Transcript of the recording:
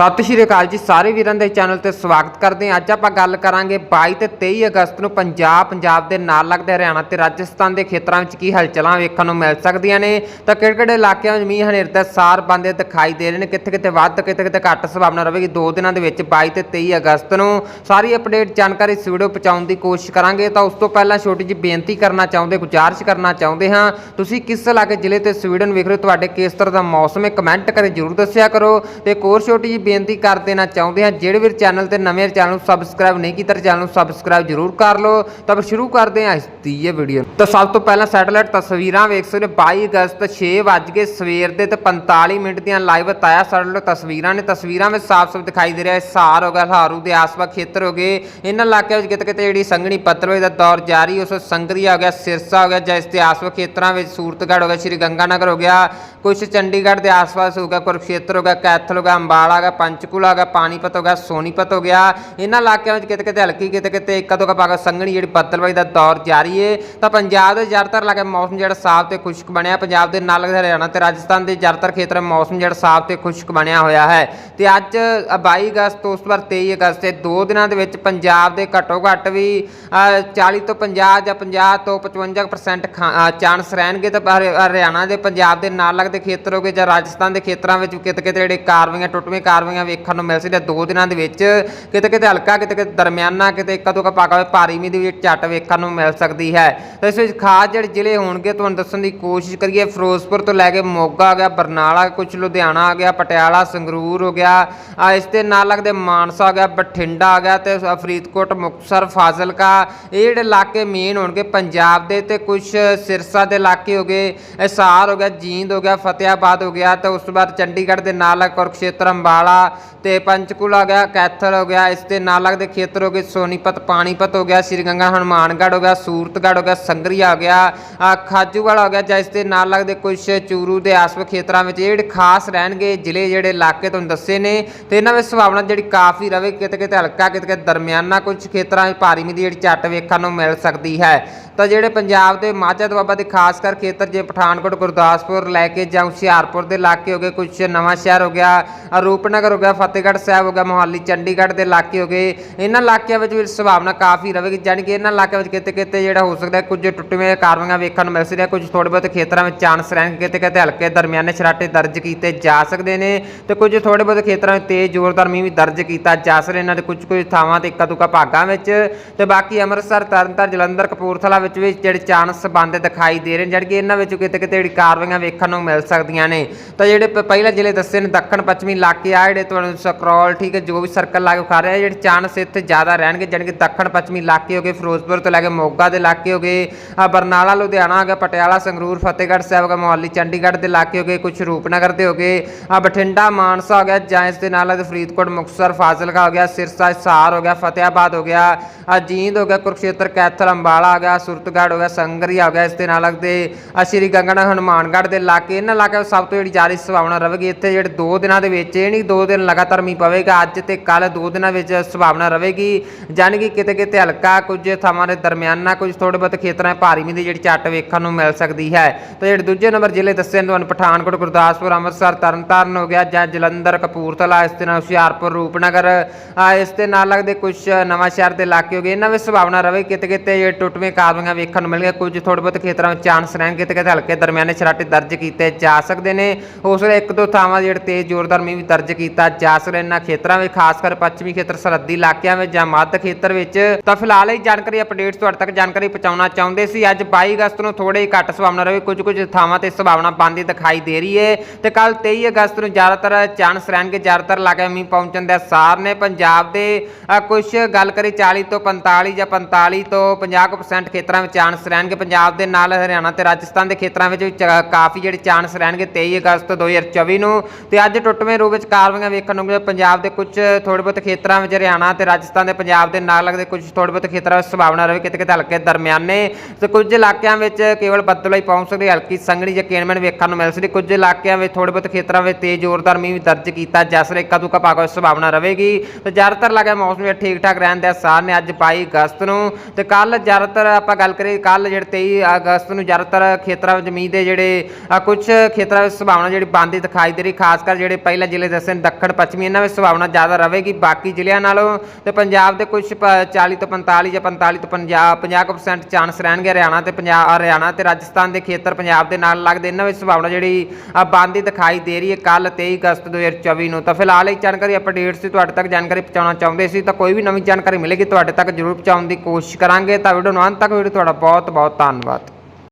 ਸਤਿ ਸ਼੍ਰੀ ਅਕਾਲ ਜੀ ਸਾਰੇ ਵੀਰਾਂ ਦੇ ਚੈਨਲ ਤੇ ਸਵਾਗਤ ਕਰਦੇ ਹਾਂ। ਅੱਜ ਆਪਾਂ ਗੱਲ ਕਰਾਂਗੇ 22 ਤੇ 23 ਅਗਸਤ ਨੂੰ ਪੰਜਾਬ ਪੰਜਾਬ ਦੇ ਨਾਲ ਲੱਗਦੇ ਹਰਿਆਣਾ ਤੇ ਰਾਜਸਥਾਨ ਦੇ ਖੇਤਰਾਂ ਵਿੱਚ ਕੀ ਹਲਚਲਾਂ ਵੇਖਣ ਨੂੰ ਮਿਲ ਸਕਦੀਆਂ ਨੇ। ਤਾਂ ਕਿਹੜੇ ਕਿਹੜੇ ਇਲਾਕਿਆਂ ਵਿੱਚ ਮੀਂਹ ਹਨੇਰ ਦਾ ਸਾਰ ਬੰਦੇ ਦਿਖਾਈ ਦੇ ਰਹੇ ਨੇ ਕਿੱਥੇ ਕਿੱਥੇ ਵੱਧ ਕਿੱਥੇ ਕਿੱਥੇ ਘੱਟ ਸੰਭਾਵਨਾ ਰਹੇਗੀ ਦੋ ਦਿਨਾਂ ਦੇ ਵਿੱਚ 22 ਤੇ 23 ਅਗਸਤ ਨੂੰ। ਸਾਰੀ ਅਪਡੇਟ ਜਾਣਕਾਰੀ ਇਸ ਵੀਡੀਓ ਪਹੁੰਚਾਉਣ ਦੀ ਕੋਸ਼ਿਸ਼ ਕਰਾਂਗੇ। ਤਾਂ ਉਸ ਤੋਂ ਪਹਿਲਾਂ ਛੋਟੀ ਜਿਹੀ ਬੇਨਤੀ ਕਰਨਾ ਚਾਹੁੰਦੇ, ਗੁਜ਼ਾਰਿਸ਼ ਕਰਨਾ ਚਾਹੁੰਦੇ ਹਾਂ। ਤੁਸੀਂ ਕਿਸ ਇਲਾਕੇ ਜ਼ਿਲ੍ਹੇ ਤੇ ਸਵੀਡਨ ਵੇਖ ਰਹੇ ਹੋ, ਤੁਹਾਡੇ ਕਿਸ ਤਰ੍ਹਾਂ ਦਾ ਮੌਸਮ ਹੈ ਕਮੈਂਟ ਕਰੇ ਜਰੂਰ ਦੱਸਿਆ ਕਰੋ। ਤੇ ਇੱਕ ਹੋਰ ਛੋਟੀ ਜਿਹੀ ਬੇਨਤੀ ਕਰ ਦੇਣਾ ਚਾਹੁੰਦੇ ਹਾਂ। ਜਿਹੜੇ ਵੀਰ ਚੈਨਲ ਤੇ ਨਵੇਂ ਚੈਨਲ ਨੂੰ ਸਬਸਕ੍ਰਾਈਬ ਨਹੀਂ ਕੀਤਾ ਚੈਨਲ ਨੂੰ ਸਬਸਕ੍ਰਾਈਬ ਜਰੂਰ ਕਰ ਲਓ। ਤਾਂ ਫਿਰ ਸ਼ੁਰੂ ਕਰਦੇ ਹਾਂ ਇਸ ਦੀ ਇਹ ਵੀਡੀਓ ਤਾਂ ਸਭ ਤੋਂ ਪਹਿਲਾਂ ਸੈਟੇਲਾਈਟ ਤਸਵੀਰਾਂ ਵੇਖ ਸਕਦੇ ਹੋ। 22 ਅਗਸਤ 6 ਵਜੇ ਸਵੇਰ ਦੇ ਤੇ 45 ਮਿੰਟ ਦੀਆਂ ਲਾਈਵ ਤਾਇਆ ਸੈਟੇਲਾਈਟ ਤਸਵੀਰਾਂ ਨੇ। ਤਸਵੀਰਾਂ ਵਿੱਚ ਸਾਫ਼-ਸਾਫ਼ ਦਿਖਾਈ ਦੇ ਰਿਹਾ ਹੈ। ਸਾਰ ਹੋ ਗਿਆ, ਹਾਰੂ ਦੇ ਆਸ-ਪਾਸ ਖੇਤਰ ਹੋ ਗਏ। ਇਹਨਾਂ ਇਲਾਕਿਆਂ ਵਿੱਚ ਕਿਤੇ ਕਿਤੇ ਜਿਹੜੀ ਸੰਘਣੀ ਪੱਤਰਵੇ ਦਾ ਦੌਰ ਜਾਰੀ, ਉਸ ਸੰਗਰੀਆ ਹੋ ਗਿਆ, ਸਿਰਸਾ ਹੋ ਗਿਆ ਜਿਸ ਦੇ ਆਸ-ਪਾਸ ਖੇਤਰਾਂ ਵਿੱਚ ਸੂਰਤਗੜ੍ਹ ਹੋ ਗਿਆ, ਸ਼੍ਰੀ ਗੰਗਾਨਗਰ ਹੋ ਗਿਆ। ਕੁਝ ਚੰਡੀਗੜ੍ਹ ਦੇ ਆਸ-ਪਾਸ ਹੋ ਗਿਆ, ਕੁਰਕਸ਼ੇਤਰ ਹੋ ਗਿਆ, ਕੈਥਲ ਹੋ ਗਿਆ, ਅੰਬਾਲਾ ਹੋ ਗਿਆ ਪੰਚਕੂਲਾ ਹੋ ਗਿਆ ਪਾਣੀਪਤ ਹੋ ਗਿਆ ਸੋਨੀਪਤ ਹੋ ਗਿਆ। ਇਹਨਾਂ ਇਲਾਕਿਆਂ ਵਿੱਚ ਕਿਤੇ ਕਿਤੇ ਹਲਕੀ ਕਿਤੇ ਕਿਤੇ ਇੱਕ ਦੋ ਕਪਾਗਾ ਸੰਘਣੀ ਜਿਹੜੀ ਬੱਦਲਬਾਈ ਦਾ ਦੌਰ ਜਾਰੀ ਹੈ ਤਾਂ ਪੰਜਾਬ ਦੇ ਜ਼ਿਆਦਾਤਰ ਇਲਾਕੇ ਮੌਸਮ ਜਿਹੜਾ ਸਾਫ਼ ਤੇ ਖੁਸ਼ਕ ਬਣਿਆ। ਪੰਜਾਬ ਦੇ ਨਾਲ ਲੱਗਦੇ ਹਰਿਆਣਾ ਤੇ ਰਾਜਸਥਾਨ ਦੇ ਜ਼ਿਆਦਾਤਰ ਖੇਤਰ ਮੌਸਮ ਜਿਹੜਾ ਸਾਫ਼ ਤੇ ਖੁਸ਼ਕ ਬਣਿਆ ਹੋਇਆ ਹੈ। ਤੇ ਅੱਜ ਅ, 22 ਅਗਸਤ ਤੋਂ ਉਸ ਤੋਂ ਬਾਅਦ 23 ਅਗਸਤ ਦੇ ਦੋ ਦਿਨਾਂ ਦੇ ਵਿੱਚ ਪੰਜਾਬ ਦੇ ਘੱਟੋ ਘੱਟ ਵੀ ਅ, 40 ਤੋਂ 50 ਜਾਂ 50 ਤੋਂ 55% ਚਾਂਸ ਰਹਿਣਗੇ। ਤਾਂ ਹਰਿਆਣਾ ਦੇ ਪੰਜਾਬ ਦੇ ਨਾਲ ਲੱਗਦੇ ਖੇਤਰ ਹੋਗੇ ਜਾਂ ਰਾਜਸਥਾਨ ਦੇ ਖੇਤਰਾਂ ਵਿੱਚ ਕਿਤੇ ਕਿਤੇ ਜਿਹੜੇ ਕਾਰਵਾਈਆਂ ਕਾਰ ਕਾਰਵਾਈਆਂ ਵੇਖਣ ਨੂੰ ਮਿਲ ਸਕਦੀਆਂ ਦੋ ਦਿਨਾਂ ਦੇ ਵਿੱਚ ਕਿਤੇ ਕਿਤੇ ਹਲਕਾ, ਕਿਤੇ ਕਿਤੇ ਦਰਮਿਆਨਾ, ਕਿਤੇ ਇੱਕ ਦੋ ਕਪਾਕਾ ਭਾਰੀ ਮੀਂਹ ਦੀ ਵੀ ਝੱਟ ਵੇਖਣ ਨੂੰ ਮਿਲ ਸਕਦੀ ਹੈ। ਤਾਂ ਇਸ ਵਿੱਚ ਖਾਸ ਜਿਹੜੇ ਜ਼ਿਲ੍ਹੇ ਹੋਣਗੇ, ਤੁਹਾਨੂੰ ਦੱਸਣ ਦੀ ਕੋਸ਼ਿਸ਼ ਕਰੀਏ, ਫਿਰੋਜ਼ਪੁਰ ਤੋਂ ਲੈ ਕੇ ਮੋਗਾ ਆ ਗਿਆ, ਬਰਨਾਲਾ ਕੁਝ ਲੁਧਿਆਣਾ ਆ ਗਿਆ, ਪਟਿਆਲਾ, ਸੰਗਰੂਰ ਹੋ ਗਿਆ। ਆ ਇਸ ਦੇ ਨਾਲ ਲੱਗਦੇ ਮਾਨਸਾ ਆ ਗਿਆ, ਬਠਿੰਡਾ ਆ ਗਿਆ ਤੇ ਫਰੀਦਕੋਟ, ਮੁਕਤਸਰ, ਫਾਜ਼ਿਲਕਾ। ਇਹ ਜਿਹੜੇ ਇਲਾਕੇ ਮੇਨ ਹੋਣਗੇ, ਪੰਜਾਬ ਦੇ ਤੇ ਕੁਝ ਸਿਰਸਾ ਦੇ ਇਲਾਕੇ ਹੋ ਗਏ ਹਿਸਾਰ ਹੋ ਗਿਆ, ਜੀਂਦ ਹੋ ਗਿਆ ਫਤਿਆਬਾਦ ਹੋ ਗਿਆ, ਤੇ ਉਸ ਤੋਂ ਬਾਅਦ ਚੰਡੀਗੜ੍ਹ ਦੇ ਨਾਲ ਕੁਰਕਸ਼ੇਤਰ, ਅੰਬਾਲਾ ਤੇ ਪੰਚਕੂਲਾ ਹੋ ਗਿਆ, ਕੈਥਲ ਹੋ ਗਿਆ, ਇਸ ਦੇ ਨਾਲ ਲੱਗਦੇ ਖੇਤਰ ਹੋ ਗਏ, ਸੋਨੀਪਤ, ਪਾਣੀਪਤ ਹੋ ਗਿਆ, ਸ਼੍ਰੀ ਗੰਗਾ ਹਨੂਮਾਨਗੜ੍ਹ ਹੋ ਗਿਆ, ਸੂਰਤਗੜ੍ਹ ਹੋ ਗਿਆ ਸੰਗਰੀਆ ਹੋ ਗਿਆ, ਆ ਖਾਜੂਵਾਲਾ ਹੋ ਗਿਆ, ਜਾਂ ਇਸ ਦੇ ਨਾਲ ਲੱਗਦੇ ਕੁਝ ਚੂਰੂ ਦੇ ਆਸ-ਪਾਸ ਖੇਤਰਾਂ ਵਿੱਚ ਜਿਹੜੇ ਖਾਸ ਰਹਿਣਗੇ, ਜ਼ਿਲ੍ਹੇ ਜਿਹੜੇ ਇਲਾਕੇ ਤੁਹਾਨੂੰ ਦੱਸੇ ਨੇ, ਤੇ ਇਹਨਾਂ ਵਿੱਚ ਸੰਭਾਵਨਾ ਜਿਹੜੀ ਕਾਫੀ ਰਵੇ ਕਿਤੇ ਕਿਤੇ ਹਲਕਾ ਕਿਤੇ ਕਿਤੇ ਦਰਮਿਆਨਾ ਕੁਝ ਖੇਤਰਾਂ ਵਿੱਚ ਭਾਰੀ ਮੀਂਹ ਦੀ ਜਿਹੜੀ ਝੱਟ ਵੇਖਣ ਨੂੰ ਮਿਲ ਸਕਦੀ ਹੈ। ਤਾਂ ਜਿਹੜੇ ਪੰਜਾਬ ਦੇ ਮਾਝਾ ਦੁਆਬਾ ਦੇ ਖਾਸ ਕਰ ਖੇਤਰ, ਜੇ ਪਠਾਨਕੋਟ, ਗੁਰਦਾਸਪੁਰ ਲੈ ਕੇ ਜਾਂ ਹੁਸ਼ਿਆਰਪੁਰ ਦੇ ਇਲਾਕੇ ਹੋ ਗਏ ਕੁਝ ਨਵਾਂ ਸ਼ਹਿਰ ਹੋ ਗਿਆ, ਰੂਪਨਗਰ ਰੂਪਨਗਰ ਹੋ ਗਿਆ ਫਤਿਹਗੜ੍ਹ ਸਾਹਿਬ ਹੋ ਗਿਆ, ਮੋਹਾਲੀ, ਚੰਡੀਗੜ੍ਹ ਦੇ ਇਲਾਕੇ ਹੋ ਗਏ, ਇਹਨਾਂ ਇਲਾਕਿਆਂ ਵਿੱਚ ਵੀ ਸੰਭਾਵਨਾ ਕਾਫੀ ਰਹੇਗੀ, ਜਾਣੀ ਕਿ ਇਹਨਾਂ ਇਲਾਕਿਆਂ ਵਿੱਚ ਕਿਤੇ ਕਿਤੇ ਜਿਹੜਾ ਹੋ ਸਕਦਾ ਹੈ ਕੁਝ ਟੁੱਟਵੇਂ ਕਾਰਵਾਈਆਂ ਵੇਖਣ ਨੂੰ ਮਿਲ ਸਕਦੀਆਂ, ਕੁਝ ਥੋੜੇ ਬਹੁਤ ਖੇਤਰਾਂ ਵਿੱਚ ਚਾਂਸ ਰਹਿਣਗੇ ਕਿਤੇ ਕਿਤੇ ਹਲਕੇ ਦਰਮਿਆਨੇ ਛਰਾਟੇ ਦਰਜ ਕੀਤੇ ਜਾ ਸਕਦੇ ਨੇ ਤੇ ਕੁਝ ਥੋੜੇ ਬਹੁਤ ਖੇਤਰਾਂ ਵਿੱਚ ਤੇਜ਼ ਜ਼ੋਰਦਾਰ ਮੀਂਹ ਵੀ ਦਰਜ ਕੀਤਾ ਜਾ ਸਕਦਾ, ਇਹਨਾਂ ਦੇ ਕੁਝ ਕੁਝ ਥਾਵਾਂ ਤੇ ਇੱਕਾ ਦੁੱਕਾ ਭਾਗਾਂ ਵਿੱਚ ਤੇ ਬਾਕੀ ਅੰਮ੍ਰਿਤਸਰ, ਤਰਨਤਾਰਨ, ਜਲੰਧਰ, ਕਪੂਰਥਲਾ ਵਿੱਚ ਵੀ ਜਿਹੜੇ ਚਾਂਸ ਬੰਦ ਦਿਖਾਈ ਦੇ ਰਹੇ ਨੇ ਜਿਹੜੀ ਕਿ ਇਹਨਾਂ ਵਿੱਚ ਕਿਤੇ ਕਿਤੇ ਜਿਹੜੀ ਕਾਰਵਾਈਆਂ ਵੇਖਣ ਨੂੰ ਮਿਲ ਸਕਦੀਆਂ ਨੇ। ਤਾਂ ਜਿਹੜੇ ਪ- ਪਹਿਲਾਂ ਜ਼ਿਲ੍ਹੇ ਦੱਸੇ ਨੇ ਦੱਖਣ ਪੱਛਮੀ ਇਲਾਕੇ ਆ ਜਿਹੜੇ ਤੁਹਾਨੂੰ ਸਕਰੋਲ ਠੀਕ ਹੈ ਜੋ ਵੀ ਸਰਕਲ ਲਾ ਕੇ ਖਾ ਰਿਹਾ ਜਿਹੜੇ ਚਾਂਸ ਇੱਥੇ ਜ਼ਿਆਦਾ ਰਹਿਣਗੇ ਜਾਣੀ ਕਿ ਦੱਖਣ ਪੱਛਮੀ ਇਲਾਕੇ ਹੋ ਗਏ ਫਿਰੋਜ਼ਪੁਰ ਤੋਂ ਲੈ ਕੇ ਮੋਗਾ ਦੇ ਇਲਾਕੇ ਹੋ ਗਏ ਆ ਬਰਨਾਲਾ ਲੁਧਿਆਣਾ ਹੋ ਗਿਆ ਪਟਿਆਲਾ ਸੰਗਰੂਰ ਫਤਿਹਗੜ੍ਹ ਸਾਹਿਬ ਹੋ ਗਿਆ ਮੋਹਾਲੀ ਚੰਡੀਗੜ੍ਹ ਦੇ ਇਲਾਕੇ ਹੋ ਗਏ ਕੁਝ ਰੂਪਨਗਰ ਦੇ ਹੋ ਗਏ ਆ ਬਠਿੰਡਾ ਮਾਨਸਾ ਹੋ ਗਿਆ ਜਾਂ ਇਸ ਦੇ ਨਾਲ ਲੱਗਦੇ ਫਰੀਦਕੋਟ ਮੁਕਤਸਰ ਫਾਜ਼ਿਲਕਾ ਹੋ ਗਿਆ ਸਿਰਸਾ ਸਾਰ ਹੋ ਗਿਆ ਫਤਿਆਬਾਦ ਹੋ ਗਿਆ ਆ ਜੀਂਦ ਹੋ ਗਿਆ ਕੁਰਕਸ਼ੇਤਰ ਕੈਥਲ ਅੰਬਾਲਾ ਹੋ ਗਿਆ ਸੁਰਤਗੜ੍ਹ ਹੋ ਗਿਆ ਸੰਗਰੀਆ ਹੋ ਗਿਆ ਇਸ ਦੇ ਨਾਲ ਲੱਗਦੇ ਆ ਸ਼੍ਰੀ ਗੰਗਾਨਗਰ ਹਨੂਮਾਨਗੜ੍ਹ ਦੇ ਇਲਾਕੇ ਇਹਨਾਂ ਇਲਾਕਿਆਂ ਵਿੱਚ ਸਭ ਤੋਂ ਜਿਹੜੀ ਜ਼ਿਆਦਾ ਸੰਭਾਵਨਾ ਰਹੇਗੀ ਇੱਥੇ ਜਿਹੜੇ ਦੋ ਦਿਨਾਂ ਦੇ ਵਿੱਚ ਇਹ ਨਹੀਂ ਦੋ ਦਿਨ ਲਗਾਤਾਰ ਮੀਂਹ ਪਵੇਗਾ। ਅੱਜ ਤੇ ਕੱਲ ਦੋ ਦਿਨਾਂ ਵਿੱਚ ਸੰਭਾਵਨਾ ਰਹੇਗੀ। ਜਾਣੀ ਕਿ ਕਿਤੇ ਕਿਤੇ ਹਲਕਾ ਕੁਝ ਥਾਵਾਂ ਦੇ ਦਰਮਿਆਨਾ ਕੁਝ ਥੋੜੇ ਬਹੁਤ ਖੇਤਰਾਂ ਭਾਰੀ ਮੀਂਹ ਦੀ ਜਿਹੜੀ ਝੱਟ ਵੇਖਣ ਨੂੰ ਮਿਲ ਸਕਦੀ ਹੈ। ਤੇ ਜਿਹੜੇ ਦੂਜੇ ਨੰਬਰ ਜ਼ਿਲ੍ਹੇ ਦੱਸੇ ਤੁਹਾਨੂੰ ਪਠਾਨਕੋਟ, ਗੁਰਦਾਸਪੁਰ, ਅੰਮ੍ਰਿਤਸਰ, ਤਰਨਤਾਰਨ ਹੋ ਗਿਆ, ਜਾਂ ਜਲੰਧਰ, ਕਪੂਰਥਲਾ, ਇਸ ਦੇ ਨਾਲ ਹੁਸ਼ਿਆਰਪੁਰ, ਰੂਪਨਗਰ ਇਸ ਦੇ ਨਾਲ ਲੱਗਦੇ ਕੁਝ ਨਵਾਂ ਸ਼ਹਿਰ ਦੇ ਇਲਾਕੇ ਹੋ ਗਏ। ਇਹਨਾਂ ਵਿੱਚ ਸੰਭਾਵਨਾ ਰਹੇ ਕਿਤੇ ਕਿਤੇ ਜਿਹੜੇ ਟੁੱਟਵੇਂ ਕਾਰਵਾਈਆਂ ਵੇਖਣ ਨੂੰ ਮਿਲਣਗੀਆਂ। ਕੁਝ ਥੋੜੇ ਬਹੁਤ ਖੇਤਰਾਂ ਵਿੱਚ ਚਾਂਸ ਰਹਿਣ, ਕਿਤੇ ਕਿਤੇ ਹਲਕੇ ਦਰਮਿਆਨੇ ਛਰਾਟੇ ਦਰਜ ਕੀਤੇ ਜਾ ਸਕਦੇ ਨੇ। ਉਸ ਵੇਲੇ ਇੱਕ ਦੋ ਥਾਵਾਂ ਜਿਹੜੇ ਤੇਜ਼ ਜ਼ੋਰਦਾਰ ਮੀਂਹ ਵੀ ਦਰਜ ਕੀਤਾ ਕੀਤਾ ਜਾ ਸਕਦਾ ਇਹਨਾਂ ਖੇਤਰਾਂ ਵਿੱਚ, ਖਾਸ ਕਰ ਪੱਛਮੀ ਖੇਤਰ, ਸਰਹੱਦੀ ਇਲਾਕਿਆਂ ਵਿੱਚ ਜਾਂ ਮੱਧ ਖੇਤਰ ਵਿੱਚ। ਤਾਂ ਫਿਲਹਾਲ ਇਹ ਜਾਣਕਾਰੀ ਅਪਡੇਟਸ ਤੁਹਾਡੇ ਤੱਕ ਜਾਣਕਾਰੀ ਪਹੁੰਚਾਉਣਾ ਚਾਹੁੰਦੇ ਸੀ। ਅੱਜ 22 ਅਗਸਤ ਨੂੰ ਥੋੜੇ ਘੱਟ ਸੰਭਾਵਨਾ ਰਹੇ। ਕੁਝ ਕੁਝ ਥਾਵਾਂ ਤੇ ਸੰਭਾਵਨਾ ਬੰਦੀ ਦਿਖਾਈ ਦੇ ਰਹੀ ਹੈ। ਤੇ ਕੱਲ 23 ਅਗਸਤ ਨੂੰ ਜ਼ਿਆਦਾਤਰ ਚਾਂਸ ਰਹਿਣਗੇ। ਜ਼ਿਆਦਾਤਰ ਇਲਾਕੇ ਮੀਂਹ ਪਹੁੰਚਣ ਦੇ ਸਾਰ ਨੇ। ਪੰਜਾਬ ਦੇ ਕੁਝ ਗੱਲ ਕਰੀ 40 ਤੋਂ 45 ਜਾਂ 45 ਤੋਂ 50% ਖੇਤਰਾਂ ਵਿੱਚ ਚਾਂਸ ਰਹਿਣਗੇ। ਪੰਜਾਬ ਦੇ ਨਾਲ ਹਰਿਆਣਾ ਤੇ ਰਾਜਸਥਾਨ ਦੇ ਖੇਤਰਾਂ ਵਿੱਚ ਕਾਫੀ ਜਿਹੜੇ ਚਾਂਸ ਰਹਿਣਗੇ 23 ਅਗਸਤ 2024 ਨੂੰ। ਤੇ ਅੱਜ ਟੁੱਟਵੇਂ ਰੂਪ ਵਿੱਚ ਕਾਰਵਾਈਆਂ ਵੇਖਣ ਨੂੰ ਮਿਲੀਆਂ ਪੰਜਾਬ ਦੇ ਕੁਝ ਥੋੜੇ ਬਹੁਤ ਖੇਤਰਾਂ ਵਿੱਚ ਹਰਿਆਣਾ ਤੇ ਰਾਜਸਥਾਨ ਦੇ ਪੰਜਾਬ ਦੇ ਨਾਲ ਲੱਗਦੇ ਕੁਝ ਥੋੜੇ ਬਹੁਤ ਖੇਤਰਾਂ ਵਿੱਚ ਸੰਭਾਵਨਾ ਰਹੇ ਕਿਤੇ ਕਿਤੇ ਹਲਕੇ ਦਰਮਿਆਨੇ ਤੇ ਕੁਝ ਇਲਾਕਿਆਂ ਵਿੱਚ ਕੇਵਲ ਬੱਦਲ ਹੀ ਪਹੁੰਚ ਸਕਦੀ, ਹਲਕੀ ਸੰਘਣੀ ਜਾਂ ਕੇਨਮੈਨ ਵੇਖਣ ਨੂੰ ਮਿਲ ਸਕਦੀ। ਕੁਝ ਇਲਾਕਿਆਂ ਵਿੱਚ ਥੋੜੇ ਬਹੁਤ ਖੇਤਰਾਂ ਵਿੱਚ ਤੇਜ਼ ਜ਼ੋਰਦਾਰ ਮੀਂਹ ਵੀ ਦਰਜ ਕੀਤਾ ਜਾ ਸਕਦਾ ਇੱਕਾ ਦੁੱਕਾ ਭਾਗਾਂ ਵਿੱਚ ਸੰਭਾਵਨਾ ਰਹੇਗੀ। ਤੇ ਜ਼ਿਆਦਾਤਰ ਲੱਗਾ ਮੌਸਮ ਵੀ ਠੀਕ ਠਾਕ ਰਹਿਣ ਦੇ ਅਸਾਰ ਨੇ ਅੱਜ 22 ਅਗਸਤ ਨੂੰ। ਤੇ ਕੱਲ ਜ਼ਿਆਦਾਤਰ ਆਪਾਂ ਗੱਲ ਕਰੀਏ ਕੱਲ ਜਿਹੜੇ 23 ਅਗਸਤ ਨੂੰ ਜ਼ਿਆਦਾਤਰ ਖੇਤਰਾਂ ਵਿੱਚ ਮੀਂਹ ਦੇ ਜਿਹੜੇ ਕੁਝ ਖੇਤਰਾਂ ਵਿੱਚ ਸੰਭਾਵਨਾ ਜਿਹੜੀ ਬੰਦ ਦਿਖਾਈ ਦੇ ਰਹੀ, ਖਾਸ ਕਰ ਜਿਹੜੇ ਪਹਿਲਾਂ ਜ਼ਿਲ੍ਹੇ ਦੱਸੇ ਦੱਖਣ ਪੱਛਮੀ ਇਹਨਾਂ ਵਿੱਚ ਸੰਭਾਵਨਾ ਜ਼ਿਆਦਾ ਰਹੇਗੀ। ਬਾਕੀ ਜ਼ਿਲ੍ਹਿਆਂ ਨਾਲੋਂ ਤੇ ਪੰਜਾਬ ਦੇ ਕੁਝ 40 ਤੋਂ 45 ਜਾਂ 45 ਤੋਂ 50 50% ਚਾਂਸ ਰਹਿਣਗੇ ਹਰਿਆਣਾ ਤੇ ਪੰਜਾਬ ਹਰਿਆਣਾ ਤੇ ਰਾਜਸਥਾਨ ਦੇ ਖੇਤਰ ਪੰਜਾਬ ਦੇ ਨਾਲ ਲੱਗਦੇ ਇਹਨਾਂ ਵਿੱਚ ਸੰਭਾਵਨਾ ਜਿਹੜੀ ਅ, ਬਣਦੀ ਦਿਖਾਈ ਦੇ ਰਹੀ ਹੈ ਕੱਲ 23 ਅਗਸਤ 2024 ਨੂੰ। ਤਾਂ ਫਿਲਹਾਲ ਇਹ ਜਾਣਕਾਰੀ ਅਪਡੇਟਸ ਸੀ ਤੁਹਾਡੇ ਤੱਕ ਜਾਣਕਾਰੀ ਪਹੁੰਚਾਉਣਾ ਚਾਹੁੰਦੇ ਸੀ। ਤਾਂ ਕੋਈ ਵੀ ਨਵੀਂ ਜਾਣਕਾਰੀ ਮਿਲੇਗੀ ਤੁਹਾਡੇ ਤੱਕ ਜ਼ਰੂਰ ਪਹੁੰਚਾਉਣ ਦੀ ਕੋਸ਼ਿਸ਼ ਕਰਾਂਗੇ। ਤਾਂ ਵੀਡੀਓ ਨੂੰ ਅੰਤ ਤੱਕ ਵੀਡੀਓ ਤੁਹਾਡਾ ਬਹੁਤ ਬਹੁਤ ਧੰਨਵਾਦ।